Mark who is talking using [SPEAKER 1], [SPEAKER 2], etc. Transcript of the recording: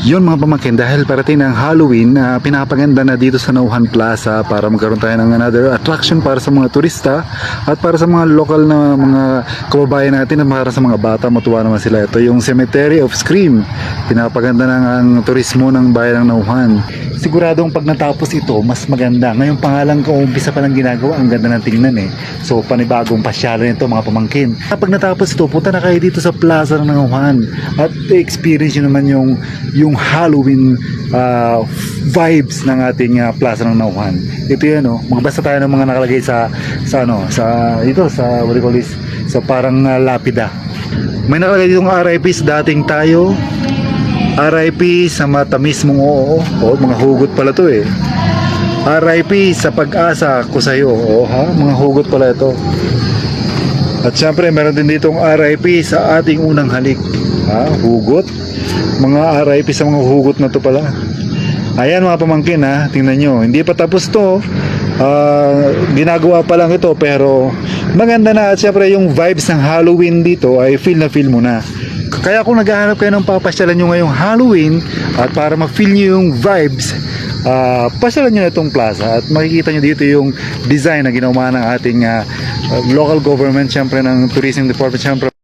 [SPEAKER 1] Yun mga pamangkin, dahil parating ng Halloween, na pinapaganda na dito sa Nauhan Plaza para magkaroon tayo ng another attraction para sa mga turista at para sa mga local na mga kababayan natin at para sa mga bata, matuwa naman sila. Ito yung Cemetery of Scream. Pinapaganda ng ang turismo ng bayan ng Nauhan. Siguradong pag natapos ito, mas maganda. Ngayon pa nga lang kung umpisa pa lang ginagawa, ang ganda ng tingnan eh. So panibagong pasyalan ito mga pamangkin. Kapag natapos ito, punta na kayo dito sa Plaza ng Nauhan at experience nyo naman yung yung Halloween ah, vibes ng ating ah, Plaza ng Nauhan. Ito yan oh, magbasa tayo ng mga nakalagay sa sa ano, sa ito sa what do you call this? Sa parang ah, lapida. May nakalagay ditong RIP sa dating tayo. RIP sa matamis mong oo. Oh, mga hugot pala to eh. RIP sa pag-asa ko sa'yo. Oo ha, mga hugot pala ito. At syempre, meron din ditong RIP sa ating unang halik. Ha, hugot. Mga RIP sa mga hugot na to pala. Ayan mga pamangkin ha, tingnan nyo. Hindi pa tapos to. Ah, ginagawa pa lang ito pero maganda na at syempre yung vibes ng Halloween dito ay feel na feel mo na. Kaya kung naghahanap kayo ng papasyalan nyo ngayong Halloween at para ma-feel nyo yung vibes, ah pasyalan nyo na itong plaza at makikita nyo dito yung design na ginawa ng ating ah, local government, syempre ng tourism department, syempre